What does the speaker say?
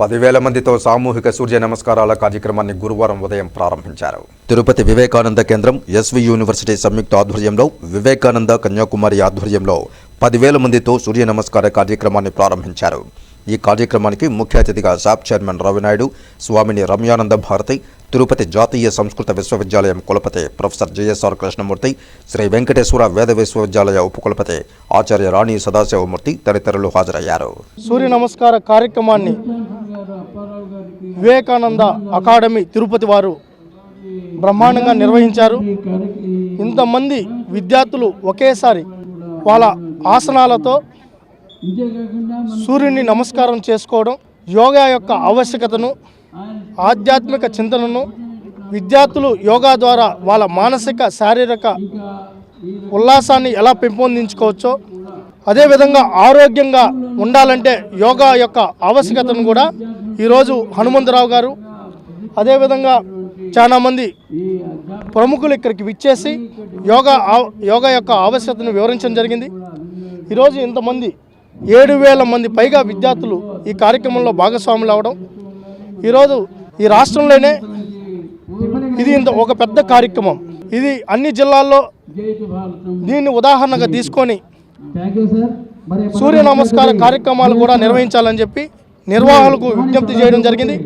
పదివేల మందితో సామూహిక సూర్య నమస్కారాల కార్యక్రమాన్ని గురువారం ఉదయం ప్రారంభించారు. తిరుపతి వివేకానంద కేంద్రం ఎస్వి యూనివర్సిటీ సంయుక్త ఆధ్వర్యంలో వివేకానంద కన్యాకుమారి ఆధ్వర్యంలో పదివేల మందితో సూర్య నమస్కార కార్యక్రమాన్ని ప్రారంభించారు. ఈ కార్యక్రమానికి ముఖ్య అతిథిగా శాప్ చైర్మన్ రవినాయుడు స్వామిని రమ్యానంద భారతి తిరుపతి జాతీయ సంస్కృత విశ్వవిద్యాలయం కులపతి ప్రొఫెసర్ జేఎస్ఆర్ కృష్ణమూర్తి శ్రీ వెంకటేశ్వర వేద విశ్వవిద్యాలయ ఉపకులపతి ఆచార్య రాణి సదాశివమూర్తి తదితరులు హాజరయ్యారు. సూర్య నమస్కార కార్యక్రమాన్ని వివేకానంద అకాడమీ తిరుపతి వారు బ్రహ్మాండంగా నిర్వహించారు. ఇంతమంది విద్యార్థులు ఒకేసారి వాళ్ళ ఆసనాలతో సూర్యుని నమస్కారం చేసుకోవడం యోగా యొక్క ఆవశ్యకతను ఆధ్యాత్మిక చింతనను విద్యార్థులు యోగా ద్వారా వాళ్ళ మానసిక శారీరక ఉల్లాసాన్ని ఎలా పెంపొందించుకోవచ్చో అదేవిధంగా ఆరోగ్యంగా ఉండాలంటే యోగా యొక్క ఆవశ్యకతను కూడా ఈరోజు హనుమంతరావు గారు అదేవిధంగా చాలామంది ప్రముఖులు ఇక్కడికి విచ్చేసి యోగా యోగా యొక్క ఆవశ్యకతను వివరించడం జరిగింది. ఈరోజు ఇంతమంది ఏడు వేల మంది పైగా విద్యార్థులు ఈ కార్యక్రమంలో భాగస్వాములు అవడం. ఈరోజు ఈ రాష్ట్రంలోనే ఇది ఇంత ఒక పెద్ద కార్యక్రమం. ఇది అన్ని జిల్లాల్లో దీన్ని ఉదాహరణగా తీసుకొని సూర్య నమస్కార కార్యక్రమాలు కూడా నిర్వహించాలని చెప్పి నిర్వాహకులకు విజ్ఞప్తి చేయడం జరిగింది.